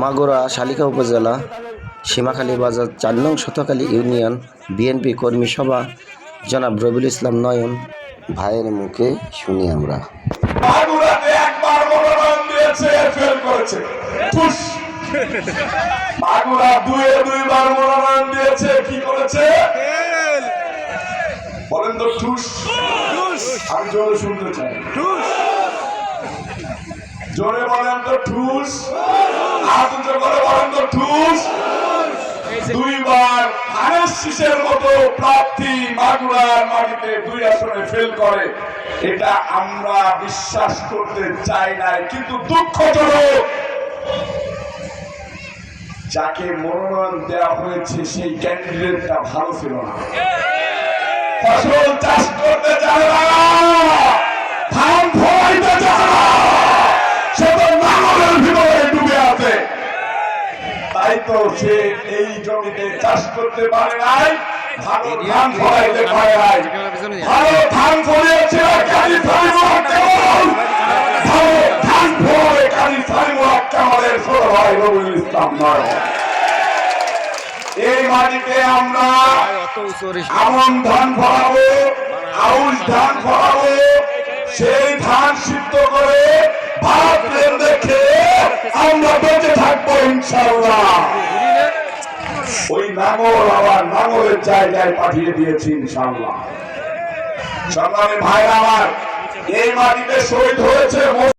মাগুরা শালিকা উপজেলা সীমাখালী বাজার চার নং শতকালী ইউনিয়ন বিএনপি কর্মী সভা জনাব রবিউল ইসলাম নয়ন। ভাইয়ের মুখে শুনি আমরা। দুইবার মনোনয়ন দিয়েছে কি করেছে? বলেন তো ঠুস আমি জোরে শুনতে চাই। জোরে বলেন তো ঠুস উঁচু করে বলেন তো ঠুস দুইবার হারেস শীষের মতো প্রার্থী মাগুরার মাটিতে দুই আসনে ফেল করে এটা আমরা বিশ্বাস করতে চাই নাই কিন্তু দুঃখজনক যাকে মনোনয়ন দেওয়া হয়েছে সেই ক্যান্ডিডেটটা ভালো ছিল না। ফসল চাষ করতে জানে না। ধান ফলাইতে জানে না। সে তো নাঙলের ভিতরে ডুবে আছে। তাই তো সে এই জমিতে চাষ করতে পারে নাই। ভালো ধান ফলাইতে পারে নাই। ভালো ধান ফলিয়েছে কালী ফাইমুল কেমন? ভালো ধান ফলে কালী ছোট ভাই রবিউল ইসলাম নয়। এই মাটিতে আমরা আমন ধান ফলাবো আউশ ধান ফলাবো সেই ধান সিদ্ধ করে ভাত খেয়ে আমরা বেঁচে থাকব ইনশাল্লাহ ওই নাঙল আবার নাঙলের জায়গায় পাঠিয়ে দিয়েছি ইনশাল্লাহ ভাইরা আমার এই মাটিতে শহীদ হয়েছে